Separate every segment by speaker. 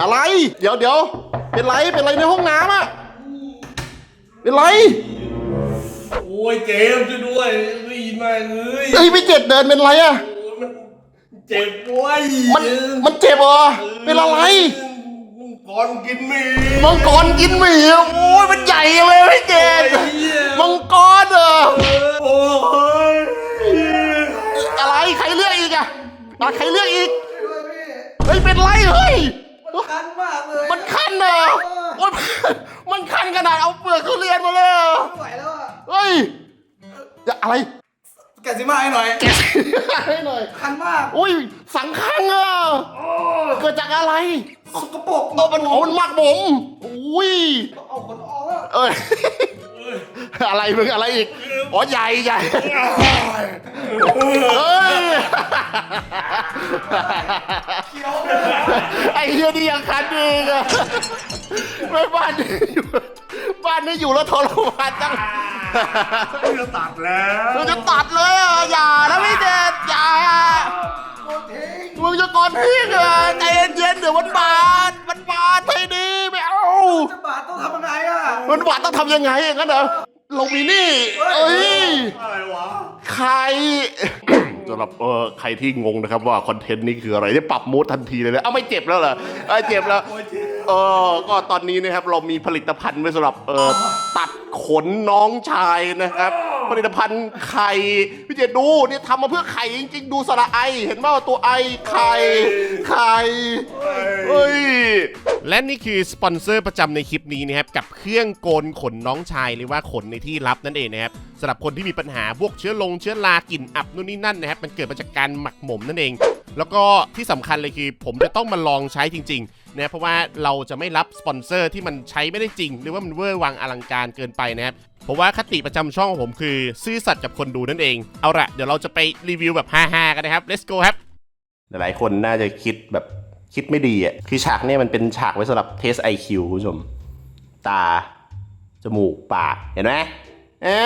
Speaker 1: อะไร เดี๋ยวเดี๋ยวเป็นไรเป็นไรในห้องน้ำอะเป็นไร
Speaker 2: โอ้ยเจมส์ช่วยด้วยได้ยินไหมเอ้ย
Speaker 1: เอ้ยพี่เจ็ดเดินเป็นไรอะ
Speaker 2: โอ้ยมันเจ็บด้วย
Speaker 1: มันมันเจ็บเหรอเป็นอะไร
Speaker 2: ก่อนกินหมี
Speaker 1: มังกรกินหมี่โอ้ยมันใหญ่เลยพี่เจ็ดมังกรเหรอ
Speaker 2: โอ้ย
Speaker 1: อะไรใครเลือกอีกอะอะใครเลือกอีกเฮ้ยเป็นไรเฮ้ย
Speaker 3: คันมากเลย
Speaker 1: มันคันเหรอโอ๊ยมันคันขนาดเอาเปลือกทุเรียนมาเลยเหรอ
Speaker 3: ไม่ไหวแล้วอะ
Speaker 1: เฮ้ยจะอะไร
Speaker 3: แกะสิมาให้หน่อย
Speaker 1: แกะให้หน่อย
Speaker 3: คันมาก
Speaker 1: อุ้ยสังคังอะเกิดจากอะไร
Speaker 3: สกปรก
Speaker 1: โอ้มันโอ้มันหมักผมอุ้ย
Speaker 3: ต้องเอาขนออกอะ
Speaker 1: เอ้ยอะไรมึงอะไรอีกอ๋อใหญ่ใหญ่เอ้ย
Speaker 3: เคี้ยว
Speaker 1: ไอ้เหี้ยนี่ยังคันเองอะไม่บ้านนี่อยู่บ้านนี่อยู่แล้วทรมานจัง
Speaker 2: จะตัดแล้ว
Speaker 1: มึงจะตัดเลยอะอย่านะพี่เดชอย่า
Speaker 3: โคตรเท่ง
Speaker 1: มึงจะก่อนพี่เหรอใจเย็นๆเดี๋ยวมันบาดมันบาดให้ดีไม่เอา
Speaker 3: จะบาดต้องทำยังไงอะ
Speaker 1: มันบาดต้องทำยังไงอย่างนั้นเหรอเรามีนี่เอ้ย
Speaker 2: อะไรวะ
Speaker 1: ใคร สำหรับเออใครที่งงนะครับว่าคอนเทนต์นี้คืออะไรได้ปรับมูดทันทีเลยนะเอ้าไม่เจ็บแล้วเหรอเอ้ยเจ็บแล้ว
Speaker 2: เจ็บ
Speaker 1: เออก็ตอนนี้นะครับเรามีผลิตภัณฑ์ไว้สำหรับเออตัดขนน้องชายนะครับ ผลิตภัณฑ์ไข่พี่เจดูเนี่ยทำมาเพื่อไข่จริงๆ ดูสระไอ เห็นไหมว่าตัวไอไข่ไข่เฮ้ยและนี่คือสปอนเซอร์ประจำในคลิปนี้นะครับกับเครื่องโกนขนน้องชายหรือว่าขนในที่ลับนั่นเองนะครับสำหรับคนที่มีปัญหาพวกเชื้อลงเชื้อรากลิ่นอับนู่นนี่นั่นนะครับมันเกิดมาจากการหมักหมมนั่นเอง แล้วก็ที่สำคัญเลยคือผมจะต้องมาลองใช้จริง ๆ นะเพราะว่าเราจะไม่รับสปอนเซอร์ที่มันใช้ไม่ได้จริง หรือว่ามันเวอร์วังอลังการเกินไปนะครับเพราะว่าคติประจำช่องของผมคือ ซื่อสัตย์กับคนดูนั่นเอง เอาละเดี๋ยวเราจะไปรีวิวแบบฮาๆกันนะครับ let's go ครับ หลายคนน่าจะคิดแบบคิดไม่ดีอะคือฉากเนี่ยมันเป็นฉากไว้สำหรับเทส IQ คุณผู้ชม ตา จมูก ปาก เห็นไหมอ่า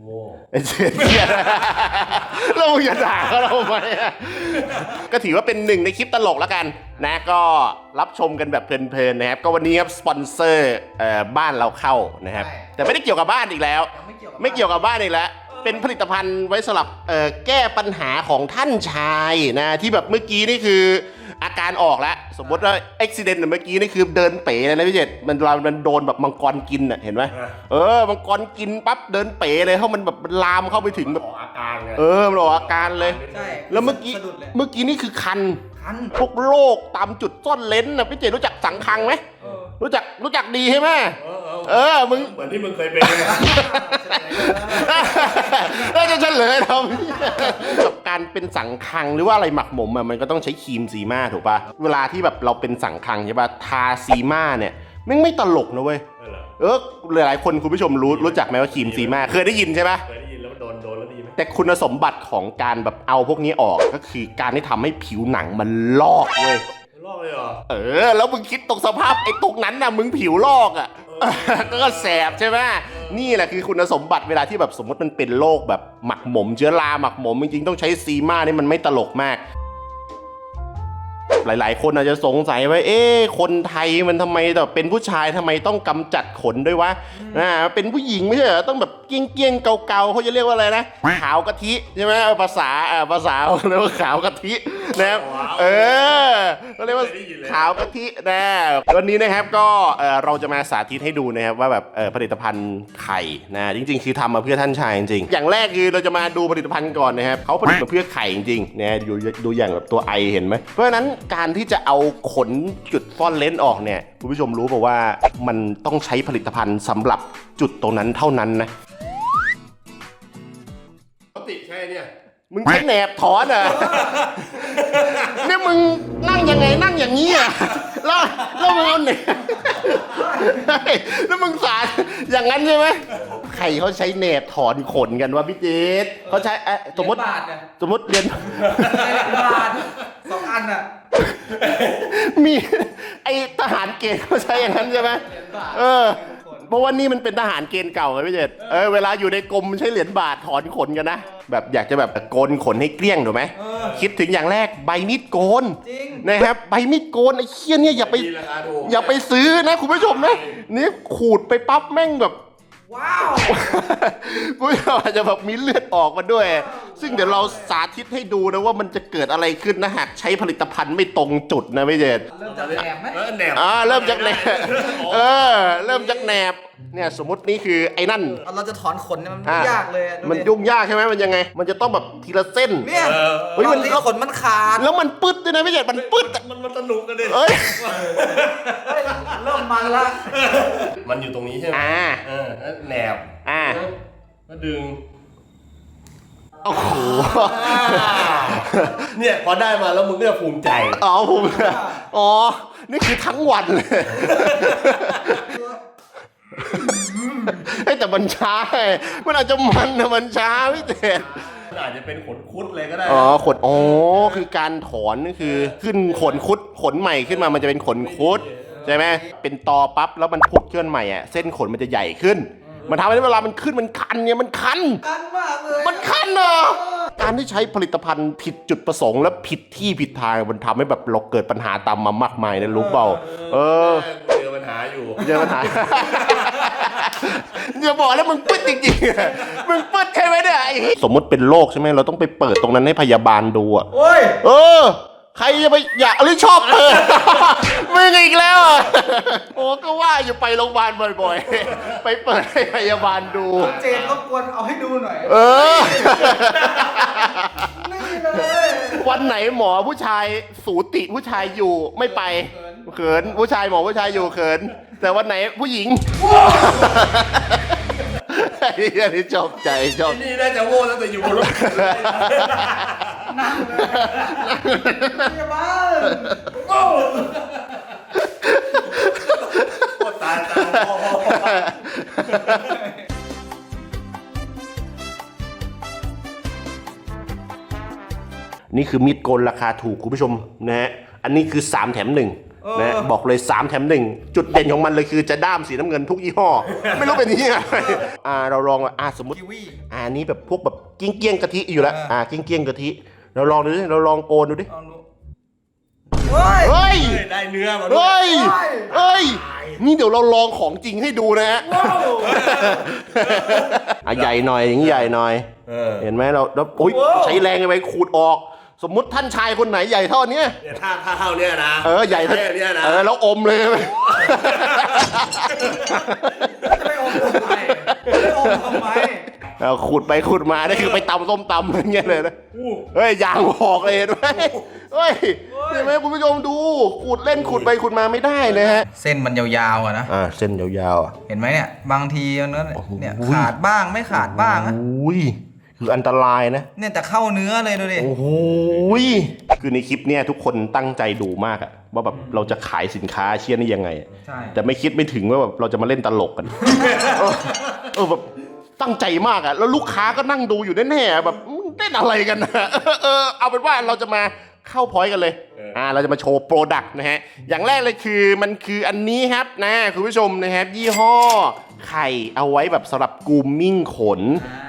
Speaker 2: โง่
Speaker 1: ไอ้เจ๊เหี้ยแล้วมึงจะด่าเขาเราทำไมอะก็ถือว่าเป็นหนึ่งในคลิปตลกแล้วกันนะก็รับชมกันแบบเพลินๆนะครับ ก็วันนี้ครับสปอนเซอร์เอ่อบ้านเราเข้านะครับ แต่ไม่ได้เกี่ยวกับบ้านอีกแล้ว
Speaker 3: ยังไม่เกี่ยวกับ
Speaker 1: ไม่เกี่ยวกับบ้านอีกแล้ว เป็นผลิตภัณฑ์ไว้สำหรับเอ่อแก้ปัญหาของท่านชายนะที่แบบเมื่อกี้นี่คือ อาการออกแล้ว สมมติว่าอุบิเหตุเมื่อกี้นี่คือเดินเป๋เลยนะพี่เจตมันเรามันโดนแบบมังกรกินอะเห็นไหมเออมังกรกินปั๊บเดินเป๋เลยเพราะมันแบบมันลามเข้าไปถึง
Speaker 2: อ
Speaker 1: แบบ
Speaker 2: อกอาการไง
Speaker 1: เออมันออกอาการเลย
Speaker 3: ใช่
Speaker 1: แล้วเมื่อกี้
Speaker 3: สะดุดเลย
Speaker 1: เมื่อกี้นี่คือคัน
Speaker 3: คัน
Speaker 1: พวกโรคตามจุดซ่อนเลนนะพี่เจตรู้จักสังคังไหม
Speaker 3: เออ
Speaker 1: รู้จักรู้จักดีใช่ไหม
Speaker 2: เออเออ
Speaker 1: เออมึง
Speaker 2: เหมือนที่มึงเคยเป็นไง
Speaker 1: แล้วจะเฉลยทำกับการเป็นสังคังหรือว่าอะไรหมักหมมอะมันก็ต้องใช้ครีมซีมาถูกป่ะเวลาที่แบบเราเป็นสังคังใช่ป่ะทาซีมาเนี่ยแม่งไม่ตลกนะเว้ย
Speaker 2: เออเหรอ
Speaker 1: เออหลายๆคนคุณผู้ชมรู้รู้จักไหมว่าครีมซีมาเคยได้ยินใช่ป่ะ
Speaker 2: เคยได้ยินแล้วมันโดนโดนแล้วดีไหม
Speaker 1: แต่คุณสมบัติของการแบบเอาพวกนี้ออกก็คือการที่ทำให้ผิวหนังมันลอกเว้ย
Speaker 2: ลอกเลยเหรอ
Speaker 1: เออ แล้วมึงคิดตรงสภาพไอ้ตรงนั้นน่ะมึงผิวลอกอะ ก็แสบใช่ไหมนี่แหละคือคุณสมบัติเวลาที่แบบสมมติมันเป็นโรคแบบหมักหมมเชื้อราหมักหมมจริงๆต้องใช้ซีมานี่มันไม่ตลกมาก หลาย ๆ คนอาจจะสงสัยว่าเอ๊ะคนไทยมันทำไมแบบเป็นผู้ชายทำไมต้องกำจัดขนด้วยวะอ่าเป็นผู้หญิงไม่ใช่เหรอต้องแบบเกี้ยงเกี้ยงๆเกาๆเขาจะเรียกว่าอะไรนะขาวกะทิใช่ไหมภาษาอ่าภาษาเขาเรียกว่าขาวกะทินะครับ เออเขาเรียกว่าขาวกะทินะวันนี้นะครับก็เอ่อเราจะมาสาธิตให้ดูนะครับว่าแบบเอ่อผลิตภัณฑ์ไข่นะจริง ๆ คือทำมาเพื่อท่านชายจริงๆอย่างแรกคือเราจะมาดูผลิตภัณฑ์ก่อนนะครับเขาผลิตมาเพื่อไข่จริงๆนะดูดูอย่างแบบตัวไอเห็นไหมเพราะฉะนั้นการที่จะเอาขนจุดซ่อนเลนออกเนี่ยคุณผู้ชมรู้เปล่าว่ามันต้องใช้ผลิตภัณฑ์สำหรับจุดตรงนั้นเท่านั้นนะ มึงใช้แหนบถอนเหรอเนี่ยมึงนั่งยังไงนั่งอย่างนี้อะแล้วแล้วมึงเอาแหนบเฮ้ยแล้วมึงสารอย่างนั้นใช่ไหมใครเขาใช้แหนบถอนขนกันวะพี่เจษเขาใช้เอ่อสมมติ
Speaker 3: เหรียญบาทอะ
Speaker 1: สมมติเรียน
Speaker 3: เหรียญบาทสองอันอะ
Speaker 1: มีไอทหารเกณฑ์เขาใช้อย่างนั้นใช่ไหม
Speaker 3: เหรียญบาท
Speaker 1: เออ เพราะว่านี่มันเป็นทหารเกณฑ์เก่าไงพี่เจษเออเวลาอยู่ในกรมใช้เหรียญบาทถอนขนกันนะ แบบอยากจะแบบโกนขนให้เกลี้ยงถูกไหม
Speaker 3: เออ
Speaker 1: คิดถึงอย่างแรกใบมีดโกน
Speaker 3: จริง
Speaker 1: นะครับใบมีดโกนไอ้เคี้ยเนี่ยอย่าไป
Speaker 2: มีราคาถูก
Speaker 1: อย่าไปซื้อนะคุณผู้ชมนะนี่ขูดไปปั๊บแม่งแบบ
Speaker 3: ว้าว
Speaker 1: คุณผู้ชมอาจจะแบบมีเลือดออกมาด้วย ซึ่งเดี๋ยวเราสาธิตให้ดูนะว่ามันจะเกิดอะไรขึ้นนะหากใช้ผลิตภัณฑ์ไม่ตรงจุดนะพี่เจษ
Speaker 3: เริ่มจากแหนมไหม
Speaker 2: เออแหนบ
Speaker 1: อ่าเริ่มจากแหนบเออ เริ่มจากแหนบเนี่ยสมมตินี่คือไอ้นั่น
Speaker 3: เราจะถอนขนเนี่ยมัน
Speaker 1: อะ
Speaker 3: ยากเลยอะดู
Speaker 1: มัน
Speaker 3: ดิ
Speaker 1: ยุ่งยากใช่ไหมมันยังไง มันจะต้องแบบทีละเส้น
Speaker 3: เนี่ย
Speaker 2: เออ
Speaker 1: เฮ้ยมัน
Speaker 3: บางทีขนมันขาด
Speaker 1: แล้วมันปึ๊ดด้วยนะพี่เจษมันปึ๊ดอะ
Speaker 2: มันมันสนุกกันดิ
Speaker 1: เอ้ย
Speaker 3: เฮ้ยเริ่มมันละ
Speaker 2: มันอยู่ตรงนี้ใช่ไหม
Speaker 1: อ่า
Speaker 2: เออแล้วแหนบ
Speaker 1: อ่า
Speaker 2: ก็ดึง
Speaker 1: โอ้โห
Speaker 2: เนี่ยพอได้มาแล้วมึงก็จะภูมิใจ
Speaker 1: อ๋อผมอ๋อ นี่คือทั้งวันเลยเฮ้ยแต่มันช้าไงมันอาจจะมันนะมันช้าพี่เจษ
Speaker 2: มันอาจจะเป็นขนคุดเลยก็ได้
Speaker 1: อ๋อขนอ๋อคือการถอนนี่คือ ขึ้นขนคุดขนใหม่ขึ้นมามันจะเป็นขนคุดใช่ไหมเป็นตอปั๊บแล้วมันพุดเคลื่อนใหม่อะเส้นขนมันจะใหญ่ขึ้น มันทำให้เวลามันขึ้นมันคันเนี่ยมันคัน
Speaker 3: กันมากเลย
Speaker 1: มันคันเนอะการที่ใช้ผลิตภัณฑ์ผิดจุดประสงค์และผิดที่ผิดทางมันทำให้แบบเราเกิดปัญหาตามมามากมายนะรู้เปล่า เออ
Speaker 2: เจอปัญหาอยู่
Speaker 1: เจอปัญหา อย่าบอกแล้วมึงปึ๊ดจริงๆอะมึงปึ๊ดใช่ไหมเนี่ยไอ้สมมติเป็นโรคใช่ไหมเราต้องไปเปิดตรงนั้นให้พยาบาลดูอะ
Speaker 3: โอ้ย
Speaker 1: เออ ใครจะไปอยากหรือชอบเปิดมึงอีกแล้วอะโอ้ก็ว่าอยู่ไปโรงพยาบาลบ่อยๆ ไปเปิดให้พยาบาลดู
Speaker 3: เจนรบกวนเอาให้ดูหน่อย
Speaker 1: เออ
Speaker 3: นี่เลย
Speaker 1: วันไหนหมอผู้ชายสูติผู้ชายอยู่ไม่ไป เขินผู้ชายหมอผู้ชายอยู่เขิน แต่วันไหนผู้หญิงไอ้เหี้ยนี่ชอบใจชอบ
Speaker 2: ที่นี่น่าจะโง่ตั้งแต่อยู่บนรถ
Speaker 3: นั่งเลยพยาบาล
Speaker 2: โง่โคตรตายตายพอพอพอ
Speaker 1: นี่คือมีดโกนราคาถูกคุณผู้ชมนะฮะ อันนี้คือ 3 แถมหนึ่ง นะฮะบอกเลย 3 แถมหนึ่งจุดเด่นของมันเลยคือจะด้ามสีน้ำเงินทุกยี่ห้อ ไม่รู้เป็นที่ไงอ่าเราลองว่าอ่าสมมติ
Speaker 3: กีวี
Speaker 1: อ่าอันนี้แบบพวกแบบเกี้ยงเกี้ยงๆกะทิอยู่แล้วอ่าเกี้ยงเกี้ยงๆกะทิเราลองดูดิเราลองโกนดูดิ
Speaker 3: เอาดูเฮ้ย
Speaker 1: เฮ้ย
Speaker 2: เฮ้ยได้เนื้อมาด้วย
Speaker 1: เฮ้ย
Speaker 3: เฮ้ย
Speaker 1: เฮ้ยนี่เดี๋ยวเราลองของจริงให้ดูนะฮะ
Speaker 3: ว้าว
Speaker 1: อะใหญ่หน่อยอย่างนี้ใหญ่หน่อย
Speaker 2: เออ
Speaker 1: เห็นไหมเราแล้วโอ๊ย
Speaker 3: ว้าว
Speaker 1: ใช้แรงไปขูดออก สมมุติท่านชายคนไหนใหญ่เท่าเนี้ย
Speaker 2: เนี่ยถ้าถ้าเท่าเนี้ยนะ
Speaker 1: เออใหญ่เท่า
Speaker 2: แค่เนี้ยนะ
Speaker 1: เออแล้วอมเลย
Speaker 3: จะไปอมทำไมจะไปอมทำไม
Speaker 1: เอาขูดไปขูดมาได้คือไปตำส้มตำอย่างเงี้ยเลยนะ
Speaker 2: อู้
Speaker 1: เฮ้ยยางหอกเลยเห็นไหมเฮ้ยเห็นไหมคุณผู้ชมดูขูดเล่นขูดไปขูดมาไม่ได้นะฮะ
Speaker 3: เส้นมันยาวๆอะนะ
Speaker 1: อ่าเส้นยาวๆอะ
Speaker 3: เห็นไหมเนี่ยบางทีมันก็
Speaker 1: โอ้โห
Speaker 3: เนี่ยขาดบ้างไม่ขาดบ้างอะ
Speaker 1: อุ้ย คืออันตรายนะ
Speaker 3: เนี่ยแต่เข้าเนื้อเลยดูดิ
Speaker 1: โอ้โหยคือในคลิปเนี่ยทุกคนตั้งใจดูมากอะว่าแบบเราจะขายสินค้าเชี่ยนี่ยังไงอะ
Speaker 3: ใช่
Speaker 1: แต่ไม่คิดไม่ถึงว่าแบบเราจะมาเล่นตลกกัน เออเออแบบตั้งใจมากอะแล้วลูกค้าก็นั่งดูอยู่แน่ๆแบบมึงเล่นอะไรกันนะเออเออเอาเป็นว่าเราจะมา เข้าพอยต์กันเลย อ่า เราจะมาโชว์โปรดักต์นะฮะ อย่างแรกเลยคือมันคืออันนี้ครับนะคุณผู้ชมนะครับ ยี่ห้อไข่เอาไว้แบบสำหรับกูมมิ่งขน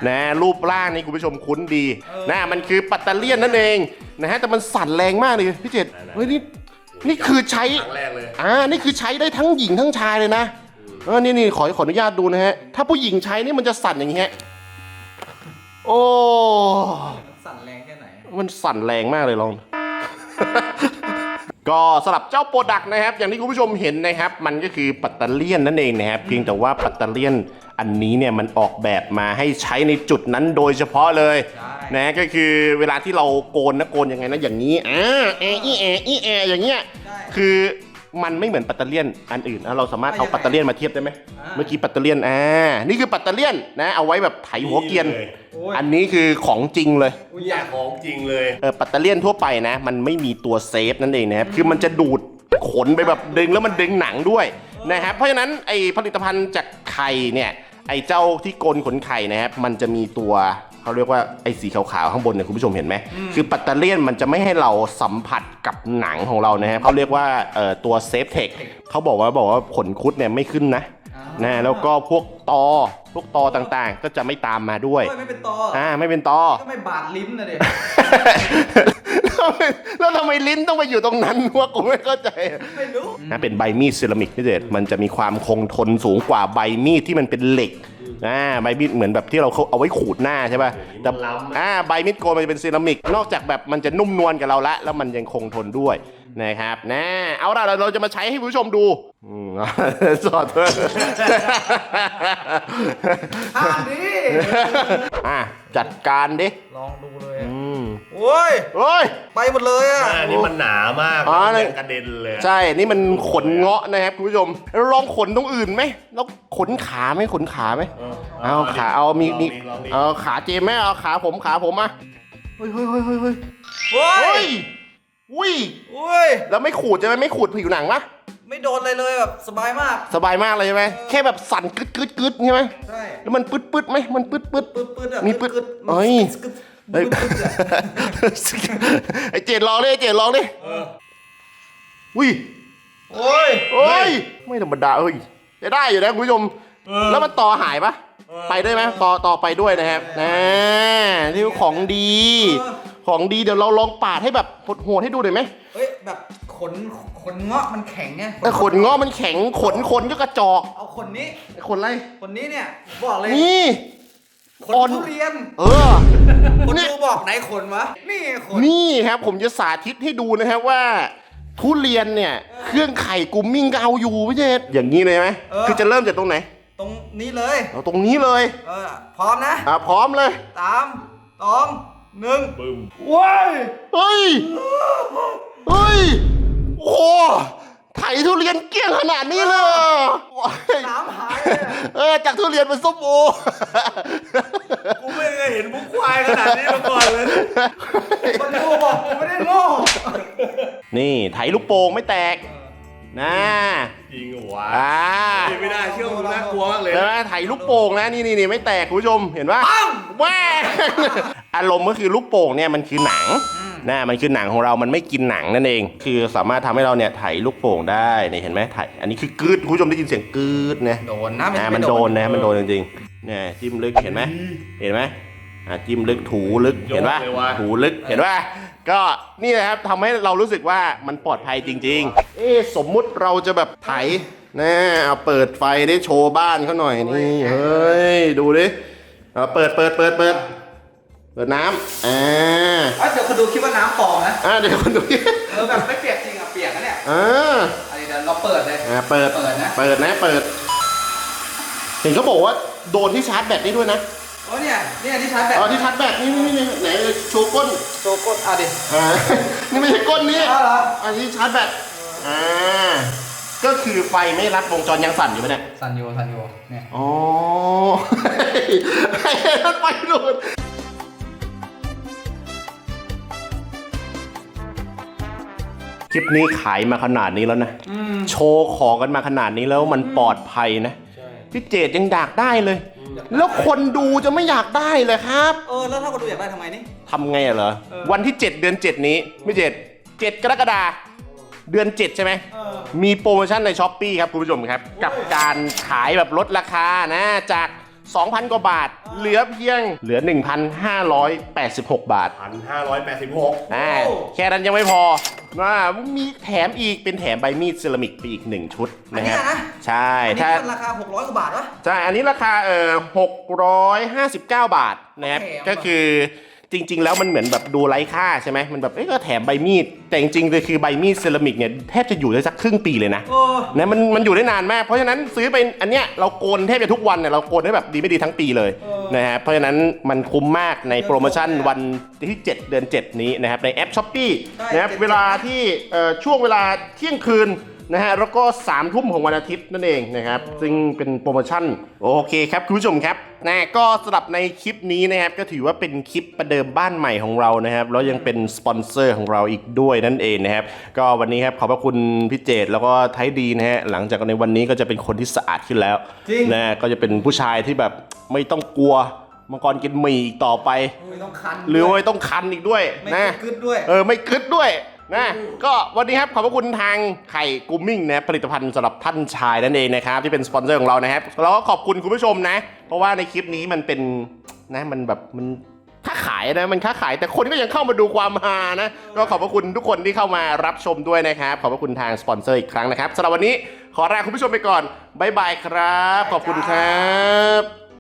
Speaker 1: นะรูปร่างนี่คุณผู้ชมคุ้นดีนะมันคือปัตเตอร์เลียนนั่นเองนะฮะแต่มันสั่นแรงมากเลยพี่เจตเฮ้ยนี่นี่คือใช้
Speaker 2: ครั้งแรกเลย
Speaker 1: อ่านี่คือใช้ได้ทั้งหญิงทั้งชายเลยนะเออนี่นี่ขอขออนุญาตดูนะฮะ ถ้าผู้หญิงใช้นี่มันจะสั่นอย่างนี้ฮะโอ้
Speaker 3: สั่นแรงแค่ไหน
Speaker 1: มันสั่นแรงมากเลยลอง ก็สำหรับเจ้าโปรดักต์นะครับ อย่างที่คุณผู้ชมเห็นนะครับ มันก็คือปัตเตอร์เลียนนั่นเองนะครับ เพียงแต่ว่าปัตเตอร์เลียนอันนี้เนี่ยมันออกแบบมาให้ใช้ในจุดนั้นโดยเฉพาะเลย
Speaker 3: ใช่
Speaker 1: นะก็คือเวลาที่เราโกนนะโกนยังไงนะอย่างนี้อ่าแออีแออีแออย่างเงี้ย
Speaker 3: ใช่
Speaker 1: คือ มันไม่เหมือนปัตเตอร์เลียนอันอื่นนะเราสามารถเอา
Speaker 3: อะยังไง
Speaker 1: ปัตเตอร์เลียนมาเทียบได้ไหม
Speaker 3: อ่า
Speaker 1: เมื่อกี้ปัตเตอร์เลียนอ่านี่คือปัตเตอร์เลียนนะเอาไว้แบบไถหัวเกรียน
Speaker 2: นี่เลย
Speaker 3: โอ้ย
Speaker 1: อันนี้คือของจริงเลย
Speaker 2: อุ้ยอยากของจริงเลย
Speaker 1: เออปัตเตอร์เลียนทั่วไปนะ มันไม่มีตัวเซฟนั่นเองนะครับคือมันจะดูดขนไปแบบดึงแล้วมันดึงหนังด้วยนะครับเพราะฉะนั้นไอผลิตภัณฑ์จากไข่เนี่ยไอเจ้าที่โกนขนไข่นะครับมันจะมีตัว เขาเรียกว่าไอสีขาวๆข้างบนเนี่ยคุณผู้ชมเห็นไหมคือปัตเตอร์เลียนมันจะไม่ให้เราสัมผัสกับหนังของเรานะฮะเขาเรียกว่าเอ่อตัวเซฟเทคเขาบอกว่าบอกว่าขนคุดเนี่ยไม่ขึ้นนะนะแล้วก็พวกตอพวกตอต่างๆ ก็จะไม่ตามมาด้วย
Speaker 3: โอ้ยไม่เป็นตอ
Speaker 1: อ่าไม่เป็นตอ
Speaker 3: ก็ไม่บาดลิ้นนะเด็ก
Speaker 1: แล้วทำไมแล้วทำไมลิ้นต้องไปอยู่ตรงนั้นวะกูไม่เข้าใจ
Speaker 3: ไม่รู้
Speaker 1: นะเป็นใบมีดเซรามิกพี่เดชมันจะมีความคงทนสูงกว่าใบมีดที่มันเป็นเหล็ก อ่าใบมีดเหมือนแบบที่เราเขาเอาไว้ขูดหน้าใช่ป่ะแต่อ่าใบมีดโกนมันจะเป็นเซรามิก นอกจากแบบมันจะนุ่มนวลกับเราละ แล้วมันยังคงทนด้วยนะครับนะเอาล่ะเราจะมาใช้ให้ผู้ชมดูอืมสอดเถอะ
Speaker 3: ห้ามดิ
Speaker 1: อะจัดการดิ
Speaker 3: ลองดูเลย
Speaker 1: อืม
Speaker 3: โอ้ย
Speaker 1: เฮ้ย
Speaker 3: ไปหมดเลยอะ
Speaker 2: อันนี้มันหนามาก
Speaker 1: อ๋อ
Speaker 2: มันยังกระเด็นเลย
Speaker 1: ใช่ นี่มันขนเงาะนะครับคุณผู้ชมลองขนตรงอื่นไหมแล้วขนขาไหมขนขาไหมเอาขาเอามีมี
Speaker 2: ลองดิ
Speaker 1: เอาขาเจมไหมเอาขาผมขาผมมาเฮ้ยเฮ้ยเฮ้ยเฮ้ยเฮ้ย
Speaker 3: โอ้
Speaker 1: เฮ้
Speaker 3: ย
Speaker 1: ยอุ้ย
Speaker 3: โอ้ย
Speaker 1: แล้วไม่ขูดใช่ไหมไม่ขูดผิวหนังปะ
Speaker 3: ไม่โดนอะไรเลยแบบสบายมาก
Speaker 1: สบายมากเลยใช่ไหมแค่แบบสั่นกึดกึดกึดใช่ไหม
Speaker 3: ใช่
Speaker 1: แล้วมันปึ๊ดปึ๊ดไหมมันปึ๊ดปึ๊ด
Speaker 3: ปึ๊ดปึ๊ดอะ
Speaker 1: มีปึ๊ด
Speaker 3: กึด
Speaker 1: เอ้ย
Speaker 3: กึด
Speaker 1: เฮ้ย
Speaker 3: ปึ๊ดปึ๊ดอะ
Speaker 1: ไอเจดลองดิไอ้เจดลองดิ
Speaker 2: เออ
Speaker 1: อุ้ย
Speaker 3: โอ้ย
Speaker 1: โอ้ยไม่ธรรมดาเฮ้ยได้ได้อยู่นะคุณผู้ชม
Speaker 2: เออ
Speaker 1: แล้วมันต่อหายปะ
Speaker 2: เออ
Speaker 1: ไปด้วยไหมต่อต่อไปด้วยนะครับนะนี่ของดี ของดีเดี๋ยวเราลองปาดให้แบบโหดๆให้ดูหน่อยไหม
Speaker 3: เฮ้ยแบบขนขนเงาะมันแข็งไง
Speaker 1: แต่ขนเงาะมันแข็งขนขนก็กระจอก
Speaker 3: เอาขนนี้
Speaker 1: ไอ้ขนอะไร
Speaker 3: ขนนี้เนี่ยบอกเลย
Speaker 1: นี่
Speaker 3: ขน
Speaker 1: อ่อน
Speaker 3: ทุเรียน
Speaker 1: เออ
Speaker 3: คน
Speaker 1: นี่
Speaker 3: ดูบอกไหนขนวะ นี่ไงขน
Speaker 1: นี่ครับผมจะสาธิตให้ดูนะครับว่า ทุเรียนเนี่ย เครื่องไข่กุมมิ่งก็เอาอยู่พี่เจษอย่างนี้เลยไหมคือจะเริ่มจากตรงไหน
Speaker 3: ตรงนี้เลย
Speaker 1: เอาตรงนี้เลย
Speaker 3: เออ พร้อมนะ
Speaker 1: อะพร้อมเลย
Speaker 3: สามสองหนึ่ง
Speaker 2: บึ้ม
Speaker 3: ว้าย
Speaker 1: เฮ้ยเฮ้ยโอ้โห ไถทุเรียนเกลี้ยงขนาดนี้เลยเหรอโอ้ย
Speaker 3: น้ำหายเลยอะ
Speaker 1: เออจากทุเรียนเป็นส้มโอ
Speaker 2: กูไม่เคยเห็นมุกควายขนาดนี้มาก่อนเลย
Speaker 3: คนดูบอกกูไม่ได้โง่
Speaker 1: นี่ไถลูกโป่งไม่แตกนะ
Speaker 2: จริงเหรอวะ
Speaker 1: อ่า
Speaker 2: ไม่ได้เชื่อมันน่ากลัวมากเลย
Speaker 1: เห็นไหมไถลูกโป่งนะนี่นี่นี่ไม่แตกคุณผู้ชมเห็นปะแม่อารมณ์ก็คือลูกโป่งเนี่ยมันคือหนัง นะมันคือหนังของเรามันไม่กินหนังนั่นเอง คือสามารถทำให้เราเนี่ยไถลูกโป่งได้เนี่ยเห็นไหมไถอันนี้คือกึดคุณผู้ชมได้ยินเสียงกึดนะ
Speaker 3: โดนนะ
Speaker 1: อ่า
Speaker 3: ไไมั
Speaker 1: นโดนนะมันโดนจริงๆเนี่ยจิ้มลึกเห็นไหมเห็นไหมอ่าจิ้มลึกถูลึกเห็นปะ
Speaker 2: ยกเลยว่ะ
Speaker 1: ถูลึกเห็นปะก็นี่นะครับทำให้เรารู้สึกว่ามันปลอดภัยจริง ๆ เอ๊ะสมมุติเราจะแบบไถนะเอาเปิดไฟได้โชว์บ้านเขาหน่อยนี่เฮ้ยดูดิเอาเปิดเปิดเปิดเปิด เปิดน้ำอ่า
Speaker 3: เอ้ยเดี๋ยวคนดูคิดว่าน้ำปลอมนะ
Speaker 1: อ่าเดี๋ยวคนดูดิ
Speaker 3: เออแบบไม่เปียกจริงอะเปียกนะเนี่ย
Speaker 1: อ่า
Speaker 3: อันนี้เดี๋ยวเราเปิดเลย
Speaker 1: อ่าเปิด
Speaker 3: เปิดนะ
Speaker 1: เปิดนะเปิด เห็นเขาบอกว่าโดนที่ชาร์จแบตได้ด้วยนะ
Speaker 3: โอ้เนี่ยเนี่ยที่ชาร์จแบต
Speaker 1: อ๋อที่ชาร์จแบตนี่นี่นี่ไหนโชว์ก้น
Speaker 3: โซโก้อะดิ
Speaker 1: อ่านี่ไม่ใช่ก้นนี้
Speaker 3: อ้าวเหรอ
Speaker 1: อันนี้ชาร์จแบตอ่าก็คือไฟไม่รัดวงจรยังสั่นอยู่ไหมเนี่ย
Speaker 3: ซันโยซันโยเนี่ย
Speaker 1: อ๋อไอ้รถไฟดูด คลิปนี้ขายมาขนาดนี้แล้วนะ โชว์ของกันมาขนาดนี้แล้วมันปลอดภัยนะ พี่เจดยังอยากได้เลย แล้วคนดูจะไม่อยากได้เลยครับ
Speaker 3: เออแล้วถ้าคนดูอยากได้ทำไงนี่
Speaker 1: ทำไงอะเหรอ
Speaker 3: เออ
Speaker 1: วันที่ 7 เดือน 7 นี้ไม่เจ็ดเจ็ดกรกฎาเดือน 7 ใช่ไหม
Speaker 3: เออ
Speaker 1: มีโปรโมชั่นในช้อปปีครับคุณผู้ชมครับ กับการขายแบบลดราคานะจาก 2,000 กว่าบาท เหลือเพียงเหลือ 1,586 บาท
Speaker 2: พันห้าร้อยแปดสิบหก
Speaker 1: อ่าแค่นั้นยังไม่พอนะมีแถมอีกเป็นแถมใบมีดเซรามิกไปอีก 1 ชุด
Speaker 3: อัน
Speaker 1: นะ
Speaker 3: เนี้
Speaker 1: ค
Speaker 3: ย
Speaker 1: รับ
Speaker 3: นะ
Speaker 1: ใช่
Speaker 3: อันนี้
Speaker 1: ถ้า
Speaker 3: มันราคา 600 กว่าบาทวะ
Speaker 1: ใช่ อันนี้ราคาเอ่อ659 บาทนะครับ
Speaker 3: แถมอะ
Speaker 1: ก็คือ จริง ๆ แล้วมันเหมือนแบบดูไร้ค่าใช่ไหมมันแบบเอ้ยก็แถมใบมีด แต่จริงๆเลยคือใบมีดเซรามิกเนี่ยแทบจะอยู่ได้สักครึ่งปีเลยนะ
Speaker 3: โอ้
Speaker 1: นะมันมันอยู่ได้นานมาก เพราะฉะนั้นซื้อไปอันเนี้ยเราโกนแทบจะทุกวันเนี่ยเราโกนได้แบบดีไม่ดีทั้งปีเลย
Speaker 3: เออ
Speaker 1: นะฮะเพราะฉะนั้นมันคุ้มมากในโปรโมชั่นวันที่ 7 เดือน 7 นี้นะครับในแอปช้อปปี้
Speaker 3: ใช่
Speaker 1: นะครับ
Speaker 3: 7
Speaker 1: เวลาที่เอ่อช่วงเวลาเที่ยงคืน นะฮะแล้วก็3ามทุ่มของวันอาทิตย์นั่นเองนะครับ ซึ่งเป็นโปรโมชั่น โอเคครับคุณผู้ชมครับนะก็สำหรับในคลิปนี้นะครับก็ถือว่าเป็นคลิปประเดิมบ้านใหม่ของเรานะครับแล้วยังเป็นสปอนเซอร์ของเราอีกด้วยนั่นเองนะครับก็วันนี้ครับขอบพระคุณพี่เจตแล้วก็ไทยดีนะฮะหลังจากในวันนี้ก็จะเป็นคนที่สะอาดขึ้นแล้ว
Speaker 3: จริง
Speaker 1: นะก็จะเป็นผู้ชายที่แบบไม่ต้องกลัวมังกรกินหมี่อีกต่อไป
Speaker 3: ไม่ต้องคัน
Speaker 1: หรือว่าไม่ต้องคันอีกด้วย
Speaker 3: ไม่
Speaker 1: นะ
Speaker 3: กึดด้วย
Speaker 1: เออไม่กึดด้วย นะก็วันนี้ครับขอบพระคุณทางไข่กูมิ่งนะผลิตภัณฑ์สำหรับท่านชายนั่นเองนะครับที่เป็นสปอนเซอร์ของเรานะครับแล้วก็ขอบคุณคุณผู้ชมนะ เพราะว่าในคลิปนี้มันเป็นนะมันแบบมันค้าขายนะมันค้าขายแต่คนก็ยังเข้ามาดูความฮานะ ก็ขอบพระคุณทุกคนที่เข้ามารับชมด้วยนะครับ ขอบพระคุณทางสปอนเซอร์อีกครั้งนะครับสำหรับวันนี้ขอลาคุณผู้ชมไปก่อนบ๊ายบายครับ ขอบคุณครับ